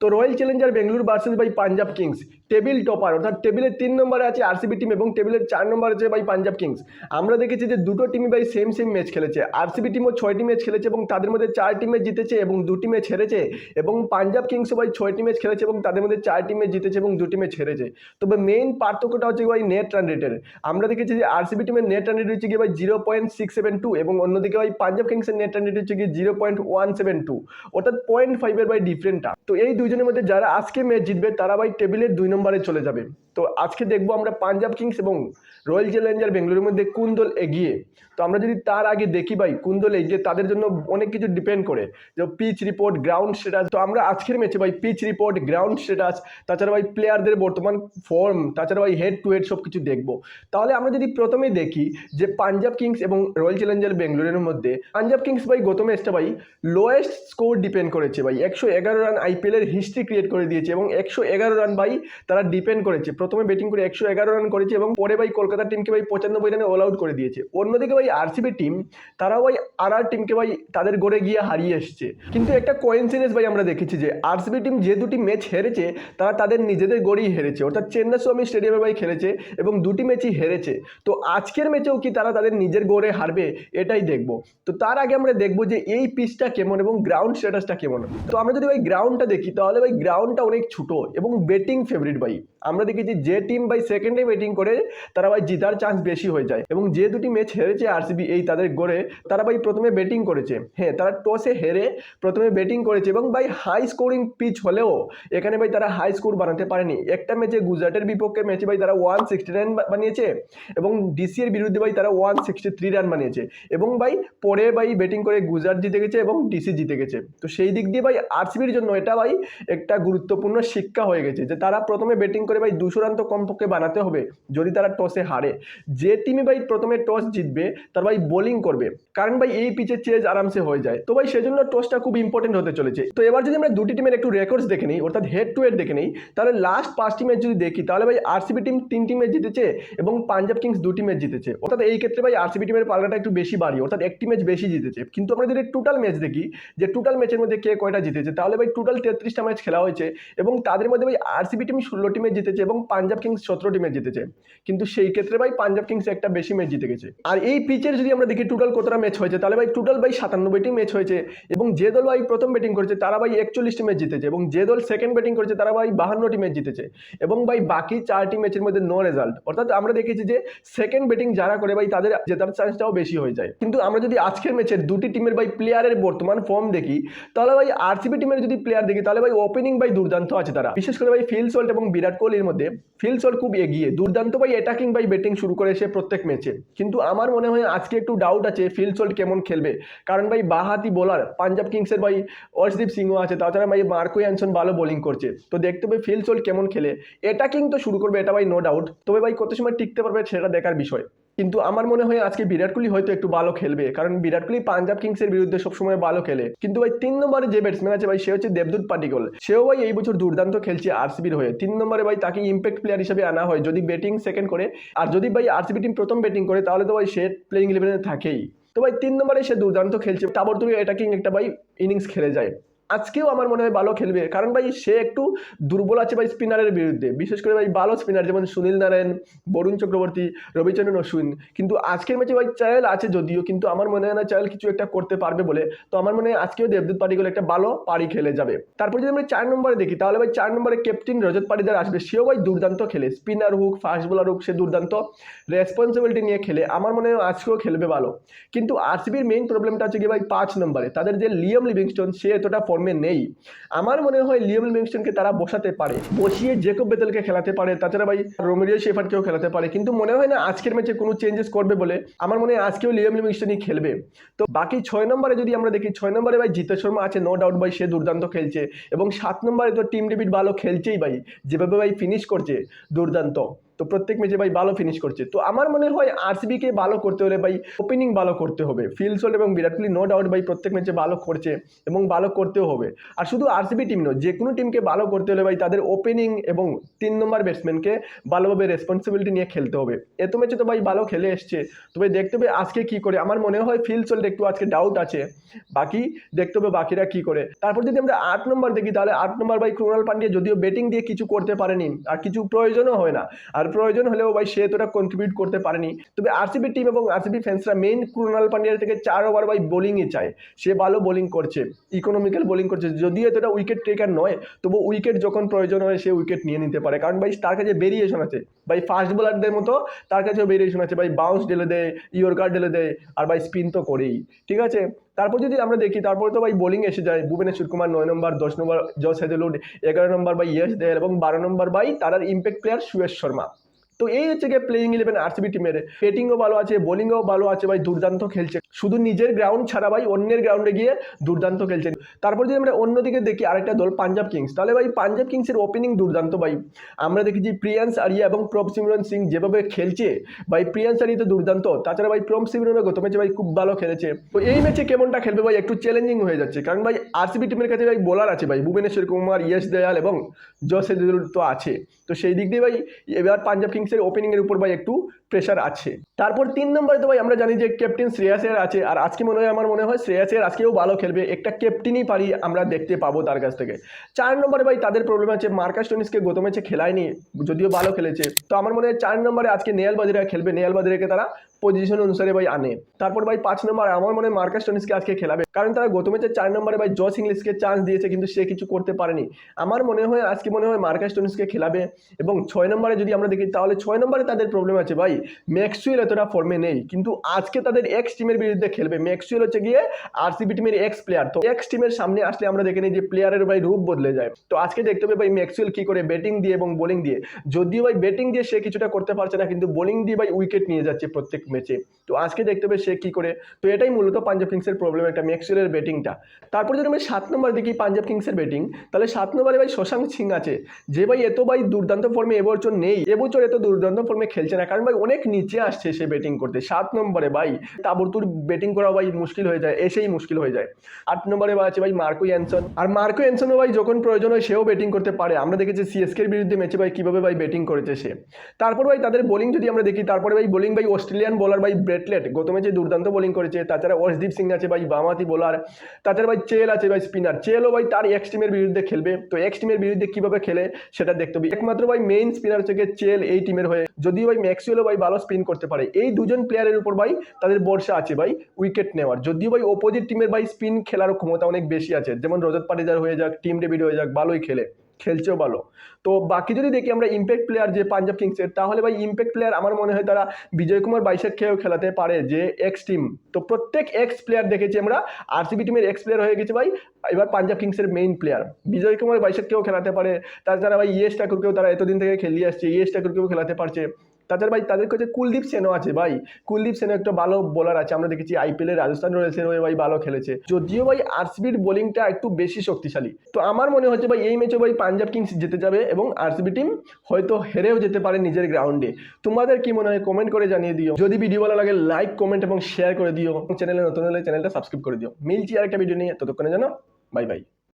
তো Royal Challenger Bengaluru versus বাই Punjab Kings table topper অর্থাৎ টেবিলের তিন নম্বরে আছে আরসিবি টিম এবং টেবিলের চার নম্বরে আছে বাই পাঞ্জাব কিংস আমরা দেখেছি যে দুটো টিমই বাই সেম সেম ম্যাচ খেলেছে। আরসিবি টিমও ছয়টি ম্যাচ খেলেছে এবং তাদের মধ্যে চারটি ম্যাচ জিতেছে এবং দুটি ম্যাচ হেরেছে এবং পাঞ্জাব কিংসও বাই ছয়টি ম্যাচ খেলেছে এবং তাদের মধ্যে চারটি ম্যাচ জিতেছে এবং দুটি ম্যাচ হেরেছে। তবে মেইন পার্থক্যটা হচ্ছে ভাই নেট রান রেটের আমরা দেখেছি যে আরসিবি টিমের নেট রান রেট হচ্ছে গিয়ে ভাই zero point six seven two এবং অন্যদিকে ভাই পাঞ্জাব কিংসের নেট রান রেট হচ্ছে গিয়ে zero point one seven two অর্থাৎ পয়েন্ট ফাইভের বাই ডিফারেন্টটা তো এই দুজনের মধ্যে যারা আজকে ম্যাচ জিতবে, তারা ভাই টেবিলের দুই নম্বরে চলে যাবে। তো আজকে দেখব আমরা পাঞ্জাব কিংস এবং রয়্যাল চ্যালেঞ্জার বেঙ্গালুরুর মধ্যে কোন দল এগিয়ে। তো আমরা যদি তার আগে দেখি ভাই, কোন দল এগিয়ে, তাদের জন্য অনেক কিছু ডিপেন্ড করে। যে পিচ রিপোর্ট গ্রাউন্ড স্ট্যাটাস তো আমরা আজকের ম্যাচে ভাই পিচ রিপোর্ট গ্রাউন্ড স্ট্যাটাস তাছাড়া ভাই প্লেয়ারদের বর্তমান ফর্ম তাছাড়া ভাই হেড টু হেড সব কিছু দেখব। তাহলে আমরা যদি প্রথমে দেখি যে পাঞ্জাব কিংস এবং রয়্যাল চ্যালেঞ্জার বেঙ্গালুরুর মধ্যে পাঞ্জাব কিংস ভাই গত ম্যাচটা ভাই লোয়েস্ট স্কোর ডিপেন্ড করেছে ভাই। একশো এগারো রান আইপিএলের হিস্ট্রি ক্রিয়েট করে দিয়েছে এবং একশো এগারো রান ভাই তারা ডিপেন্ড করেছে। প্রথমে ব্যাটিং করে একশো এগারো রান করেছে এবং পরে ভাই কলকাতা টিমকে ভাই পঁচানব্বই রানে অল আউট করে দিয়েছে। অন্যদিকে ভাই আরসিবি টিম তারাও ভাই আর আর টিমকে ভাই তাদের গড়ে গিয়ে হারিয়ে এসছে। কিন্তু একটা কোয়েন্সিডেন্স ভাই আমরা দেখেছি যে আরসিবি টিম যে দুটি ম্যাচ হেরেছে, তারা তাদের নিজেদের গড়েই হেরেছে। অর্থাৎ চেন্নাই স্বামী স্টেডিয়ামে ভাই খেলেছে এবং দুটি ম্যাচই হেরেছে। তো আজকের ম্যাচেও কি তারা তাদের নিজের গড়ে হারবে, এটাই দেখব। তো তার আগে আমরা দেখব যে এই পিচটা কেমন এবং গ্রাউন্ড স্ট্যাটাসটা কেমন। তো আমরা যদি ভাই গ্রাউন্ডটা দেখি তাহলে ভাই গ্রাউন্ডটা অনেক ছোট এবং ব্যাটিং ফেভারিট ভাই। আমরা দেখেছি যে টিম ভাই সেকেন্ডে ব্যাটিং করে, তারা ভাই জিতার চান্স বেশি হয়ে যায় এবং যে দুটি ম্যাচ হেরেছে আরসিবি এই তাদের গড়ে, তারা ভাই প্রথমে ব্যাটিং করেছে। হ্যাঁ তারা টসে হেরে প্রথমে ব্যাটিং করেছে এবং ভাই হাই স্কোরিং পিচ হলেও এখানে ভাই তারা হাই স্কোর বানাতে পারেনি। একটা ম্যাচে গুজরাটের বিপক্ষে ম্যাচে ভাই তারা ওয়ান সিক্সটি রান বানিয়েছে এবং ডিসি এর বিরুদ্ধে ভাই তারা ওয়ান সিক্সটি থ্রি রান বানিয়েছে এবং ভাই পরে ভাই ব্যাটিং করে গুজরাট জিতে গেছে এবং ডিসি জিতে গেছে। তো সেই দিক দিয়ে ভাই আরসিবির জন্য এটা ভাই একটা গুরুত্বপূর্ণ শিক্ষা হয়ে গেছে যে তারা প্রথমে ব্যাটিং করে ভাই দুশো রান তো কমপক্ষে বানাতে হবে, যদি তারা টসে হারে। যে টিমে ভাই প্রথমে টস জিতবে, তার ভাই বোলিং করবে। কারণ ভাই এই পিচে চেজ আরামসে হয়ে যায়। তো ভাই সেজন্য টসটা খুব ইম্পর্টেন্ট হতে চলেছে। তো এবার যদি আমরা দুটি টিমের একটু রেকর্ডস দেখে নিই, অর্থাৎ হেড টু হেড দেখে নিই, তাহলে লাস্ট পাঁচটি ম্যাচ যদি দেখি, তাহলে ভাই আরসিবি টিম তিনটি ম্যাচ জিতেছে এবং পাঞ্জাব কিংস দুটি ম্যাচ জিতেছে। অর্থাৎ এই ক্ষেত্রে ভাই আরসিবি টিমের পাল্লাটা একটু বেশি বাড়ি, অর্থাৎ একটি ম্যাচ বেশি জিতেছে। কিন্তু আমরা যদি টোটাল ম্যাচ দেখি, যে টোটাল ম্যাচের মধ্যে কে কয়টা জিতেছে, তাহলে ভাই টোটাল তেত্রিশটা ম্যাচ খেলা হয়েছে এবং তাদের মধ্যে ভাই আরসিবি টিম ষোলোটি ম্যাচ জিতেছে এবং পাঞ্জাব কিংস সতেরো টিমে জিতেছে। কিন্তু সেই ক্ষেত্রে ভাই পাঞ্জাব কিংস একটা বেশি ম্যাচ জিতে গেছে। আর এই পিচের যদি আমরা দেখি টোটাল কতটা ম্যাচ হয়েছে, তাহলে ভাই টোটাল ভাই সাতানব্বইটি ম্যাচ হয়েছে এবং যে দল ভাই প্রথম ব্যাটিং করেছে, তারা ভাই একচল্লিশটি ম্যাচ জিতেছে এবং যে দল সেকেন্ড ব্যাটিং করেছে, তারা ভাই বাহান্নটি ম্যাচ জিতেছে এবং ভাই বাকি চারটি ম্যাচের মধ্যে নো রেজাল্ট অর্থাৎ আমরা দেখেছি যে সেকেন্ড ব্যাটিং যারা করে ভাই, তাদের জেতার চান্সটাও বেশি হয়ে যায়। কিন্তু আমরা যদি আজকের ম্যাচের দুটি টিমের ভাই প্লেয়ারের বর্তমান ফর্ম দেখি, তাহলে ভাই আরসিবি টিমের যদি প্লেয়ার দেখি, তাহলে ভাই ওপেনিং ভাই দুর্দান্ত আছে তারা। বিশেষ করে ভাই ফিল সল্ট এবং বিরাট কোহলির মধ্যে ফিল সল্ট খুব এগিয়ে। দুর্দান্ত ভাই অ্যাটাকিং বাই ব্যাটিং শুরু করেছে প্রত্যেক ম্যাচে কিন্তু আমার মনে হয় আজকে একটু ডাউট আছে ফিল সল্ট কেমন খেলবে। কারণ ভাই বাহাতি বোলার পাঞ্জাব কিংসের ভাই অর্শদীপ সিংহ আছে, তাছাড়া ভাই মার্কো অ্যানসন ভালো বোলিং করছে। তো দেখতে হবে ফিল সল্ট কেমন খেলে। অ্যাটাকিং তো শুরু করবে, এটা ভাই নো ডাউট তবে ভাই কত সময় টিকতে পারবে সেটা দেখার বিষয়। কিন্তু আমার মনে হয় আজকে বিরাট কোহলি হয়তো একটু ভালো খেলবে, কারণ বিরাট কোহলি পাঞ্জাব কিংসের বিরুদ্ধে সবসময় ভালো খেলে। কিন্তু ভাই, তিন নম্বরে যে ব্যাটসম্যান আছে ভাই, সে হচ্ছে দেবদূত পাটিকল সেও ভাই এই বছর দুর্দান্ত খেলছে আরসিবির হয়ে। তিন নম্বরে ভাই, তাকে ইম্প্যাক্ট প্লেয়ার হিসেবে আনা হয় যদি ব্যাটিং সেকেন্ড করে। আর যদি ভাই আরসিবি টিম প্রথম ব্যাটিং করে, তাহলে তো ভাই সে প্লেইং ইলেভেনে থাকেই। তো ভাই, তিন নম্বরে সে দুর্দান্ত খেলছে। তাবড়তবি অ্যাটাকিং একটা ভাই ইনিংস খেলে যায়। আজকেও আমার মনে হয় ভালো খেলবে। কারণ ভাই, সে একটু দুর্বল আছে ভাই স্পিনারের বিরুদ্ধে। বিশেষ করে ভাই ভালো স্পিনার যেমন সুনীল নারায়ণ, বরুণ চক্রবর্তী, রবিচন্দ্রন অশ্বিন। কিন্তু আজকের ম্যাচে ভাই চায়েল আছে যদিও, কিন্তু আমার মনে হয় না চায়েল কিছু একটা করতে পারবে বলে। তো আমার মনে হয় আজকেও দেবদূত পাটিকল একটা ভালো পারি খেলে যাবে। তারপর যদি আমরা চার নম্বরে দেখি, তাহলে ভাই চার নম্বরে ক্যাপ্টেন রজত পাটিদার আসবে। সেও ভাই দুর্দান্ত খেলে। স্পিনার হোক ফাস্ট বোলার হোক, সে দুর্দান্ত রেসপন্সিবিলিটি নিয়ে খেলে। আমার মনে হয় আজকেও খেলবে ভালো। কিন্তু আরসিবির মেইন প্রবলেমটা হচ্ছে কি ভাই পাঁচ নম্বরে। তাদের যে লিয়াম লিভিংস্টোন সে এতটা ফর্মে নেই। আমার মনে হয় লিয়াম লিভিংস্টোনকে তারা বসাতে পারে। বসিয়ে জেকব বেতেলকে খেলাতে পারে। তাছাড়া ভাই, রোমেরিও শেফারকেও খেলাতে পারে। কিন্তু মনে হয় না আজকের ম্যাচে কোনো চেঞ্জেস করবে বলে? আমার মনে হয় আজকেও লিয়াম লিভিংস্টোনই খেলবে। তো বাকি ছয় নম্বরে যদি আমরা দেখি, ছয় নম্বরে ভাই জিতেশ শর্মা আছে নো ডাউট ভাই সে দুর্দান্ত খেলছে। এবং সাত নম্বরে তো টিম ডেভিড ভালো খেলছেই ভাই। যেভাবে ভাই ফিনিশ করছে, দুর্দান্ত। তো প্রত্যেক ম্যাচে ভাই ভালো ফিনিশ করছে। তো আমার মনে হয় আরসিবিকে ভালো করতে হলে ভাই ওপেনিং ভালো করতে হবে। ফিলসোল এবং বিরাট কোহলি নো ডাউট ভাই প্রত্যেক ম্যাচে ভালো করছে এবং ভালো করতেও হবে। আর শুধু আরসিবি টিম নয়, যে কোনো টিমকে ভালো করতে হলে ভাই তাদের ওপেনিং এবং তিন নম্বর ব্যাটসম্যানকে ভালোভাবে রেসপন্সিবিলিটি নিয়ে খেলতে হবে। এত ম্যাচে তো ভাই ভালো খেলে এসছে। তবে দেখতে হবে আজকে কি করে। আমার মনে হয় ফিলসোল একটু আজকে ডাউট আছে। বাকি দেখতে হবে বাকিরা কি করে। তারপর যদি আমরা আট নম্বর দেখি, তাহলে আট নম্বর ভাই ক্রুণাল পান্ডিয়া যদিও ব্যাটিং দিয়ে কিছু করতে পারেনি, আর কিছু প্রয়োজনও হয় না। আর প্রয়োজন হলেও ভাই সে এতটা কন্ট্রিবিউট করতে পারেনি। তবে আরসিবি টিম এবং আরসিবি ফ্যান্সরা মেইন কুরুনাল পান্ডিয়ার থেকে চার ওভার ভাই বোলিংয়ে চায়। সে ভালো বোলিং করছে ইকোনমিক্যাল বোলিং করছে। যদিও এতটা উইকেট টেকার নয় তবু উইকেট যখন প্রয়োজন হয় সে উইকেট নিয়ে নিতে পারে। কারণ ভাই তার কাছে ভেরিয়েশন আছে। ভাই ফাস্ট বোলারদের মতো তার কাছেও ভেরিয়েশন আছে ভাই বাউন্স ঢেলে দেয় ইয়র্কার ঢেলে দেয় আর ভাই স্পিন তো করেই, ঠিক আছে? তারপর যদি আমরা দেখি, তারপরে তো ভাই বোলিং এসে যায় ভুবনেশ্বর কুমার নয় নম্বর দশ নম্বর জস হেজলুড এগারো নম্বর বাই ইয়েস দেয়াল এবং বারো নম্বর বাই তারার ইম্প্যাক্ট প্লেয়ার সুয়েশ শর্মা। তো এই হচ্ছে গিয়ে প্লেইং ইলেভেন আরসিবি টিমের ব্যাটিংও ভালো আছে বোলিংও ভালো আছে, ভাই দুর্দান্ত খেলছে। শুধু নিজের গ্রাউন্ড ছাড়া ভাই অন্যের গ্রাউন্ডে গিয়ে দুর্দান্ত খেলছে। তারপর যদি আমরা অন্যদিকে দেখি আরেকটা দল পাঞ্জাব কিংস তাহলে ভাই পাঞ্জাব কিংসের ওপেনিং দুর্দান্ত ভাই। আমরা দেখেছি প্রিয়ান্স আরিয়া এবং প্রভ সিমরন সিং যেভাবে খেলছে, ভাই প্রিয়ান্স আরিয়া তো দুর্দান্ত। তাছাড়া ভাই প্রভ সিমরনও গত ম্যাচে ভাই খুব ভালো খেলেছে। তো এই ম্যাচে কেমনটা খেলবে ভাই? একটু চ্যালেঞ্জিং হয়ে যাচ্ছে। কারণ ভাই আরসিবি টিমের কাছে ভাই বোলার আছে ভাই। ভুবনেশ্বর কুমার ইয়েস দয়াল এবং জস হেজেলুড তো আছে। তো সেই দিক দিয়ে ভাই এবার পাঞ্জাব কিংসের ওপেনিংয়ের উপর বা একটু প্রেশার আছে। তারপর তিন নম্বরে তো ভাই আমরা জানি যে ক্যাপ্টেন শ্রেয়াস আয়ার আছে, আর আজকে মনে হয়, আমার মনে হয় শ্রেয়াস আয়ার আজকেও ভালো খেলবে। একটা ক্যাপ্টেনই পারি আমরা দেখতে পাবো তার কাছ থেকে। চার নম্বরে ভাই তাদের প্রবলেম আছে মার্কাস টনিসকে গত ম্যাচে খেলায়নি, যদিও ভালো খেলেছে। তো আমার মনে হয় চার নম্বরে আজকে নেয়াল বাজিরা খেলবে নেয়াল বাজিরাকে তারা পজিশন অনুসারে ভাই আনে। তারপর ভাই পাঁচ নম্বর, আমার মনে হয় মার্কাস টনিসকে আজকে খেলাবে। কারণ তারা গত ম্যাচে চার নম্বরে ভাই জস ইংলিশকে চান্স দিয়েছে, কিন্তু সে কিছু করতে পারেনি। আমার মনে হয়, আজকে মনে হয় মার্কাস টনিসকে খেলাবে। এবং ছয় নম্বরে যদি আমরা দেখি, তাহলে ছয় নম্বরে তাদের প্রবলেম আছে ভাই। ম্যাক্সুয়েল এতটা ফর্মে নেই। কিন্তু আজকে তাদের এক্স টিমের বিরুদ্ধে খেলবে। ম্যাক্সুয়েল হচ্ছে গিয়ে আরসিবি টিমের এক্স প্লেয়ার তো এক্স টিমের সামনে আসলে আমরা দেখে নিই যে প্লেয়ারের ভাই রূপ বদলে যায়। তো আজকে দেখতে হবে ভাই ম্যাক্সুয়েল কি করে ব্যাটিং দিয়ে এবং বোলিং দিয়ে। যদিও ভাই ব্যাটিং দিয়ে সে কিছুটা করতে পারছে না, কিন্তু বোলিং দিয়ে ভাই উইকেট নিয়ে যাচ্ছে প্রত্যেক ম্যাচে তো আজকে দেখতে হবে সে কি করে। তো এটাই মূলত পাঞ্জাব কিংসের প্রবলেম একটা ম্যাক্সুয়েলের ব্যাটিংটা তারপর যদি আমরা সাত নম্বর দেখি পাঞ্জাব কিংসের ব্যাটিং তাহলে সাত নম্বরে ভাই শশাঙ্ক সিং আছে। যে ভাই এত ভাই দুর্দান্ত ফর্মে এবছর নেই। এবছর এত দুর্দান্ত ফর্মে খেলছে না। কারণ ভাই অনেক নিচে আসছে সে ব্যাটিং করতে। সাত নম্বরে ভাই, তাবরতুর ব্যাটিং করা ভাই মুশকিল হয়ে যায়, এসেই মুশকিল হয়ে যায়। আট নম্বরে আছে ভাই মার্কো অ্যানসন আর মার্কো অ্যানসনও ভাই যখন প্রয়োজন হয় সেও ব্যাটিং করতে পারে। আমরা দেখেছি সিএসকের বিরুদ্ধে ম্যাচে ভাই কীভাবে ভাই ব্যাটিং করেছে সে। তারপর ভাই তাদের বোলিং যদি আমরা দেখি, তারপরে ভাই বোলিং ভাই অস্ট্রেলিয়ান বোলার ভাই ব্রেটলেট, গত ম্যাচে দুর্দান্ত বোলিং করেছে। তাছাড়া অর্শদীপ সিং আছে ভাই, বামাতি বোলার তাছাড়া ভাই চেল আছে ভাই স্পিনার চেলও ভাই তার এক্স টিমের বিরুদ্ধে খেলবে। তো এক্স টিমের বিরুদ্ধে কীভাবে খেলে সেটা দেখতে হবে। একমাত্র ভাই মেইন স্পিনার থেকে চেল এই টিমের হয়ে। যদিও ভাই ম্যাক্সুয়েলও ভাই ভালো স্পিন করতে পারে। এই দুজন প্লেয়ারের উপর ভাই তাদের বর্ষা আছে ভাই উইকেট নেওয়ার। যদিও ভাই অপোজিট টিমের ভাই স্পিন খেলার ক্ষমতা অনেক বেশি আছে। যেমন রজত পাটিদার হয়ে যাক টিম ডেভিড হয়ে যাক, ভালোই খেলে, খেলছেও ভালো। তো বাকি যদি দেখি আমরা ইম্প্যাক্ট প্লেয়ার যে পাঞ্জাব কিংসের তাহলে ভাই ইম্প্যাক্ট প্লেয়ার আমার মনে হয় তারা বিজয় কুমার বাইশেককেও খেলাতে পারে যে এক্স টিম তো প্রত্যেক এক্স প্লেয়ার দেখেছি আমরা আরসিবি টিমের এক্স প্লেয়ার হয়ে গেছে ভাই, এবার পাঞ্জাব কিংসের মেইন প্লেয়ার বিজয় কুমার বাইশেককেও খেলাতে পারে, তাছাড়া ভাই ইয়েস ঠাকুরকেও তারা এতদিন থেকে খেলিয়ে আসছে ইয়েস ঠাকুরকেও খেলাতে পারছে। তাছাড়া ভাই, তাদের কাছে কুলদীপ সেনও আছে ভাই। কুলদীপ সেনও একটা ভালো বোলার আছে, আমরা দেখেছি আইপিএল এর রাজস্থান রয়্যালসের হয়ে ভাই ভালো খেলেছে। যদিও ভাই আরসিবির বোলিংটা একটু বেশি শক্তিশালী। তো আমার মনে হচ্ছে ভাই, এই ম্যাচে ভাই পাঞ্জাব কিংস জিতে যাবে এবং আরসিবি টিম হয়তো হেরেও যেতে পারে নিজের গ্রাউন্ডে তোমাদের কি মনে হয়? কমেন্ট করে জানিয়ে দিও। যদি ভিডিও ভালো লাগে লাইক কমেন্ট এবং শেয়ার করে দিও। চ্যানেলে নতুন হলে চ্যানেলটা সাবস্ক্রাইব করে দিও। মিলছি আরেকটা ভিডিও নিয়ে ততক্ষণে জানো বাই বাই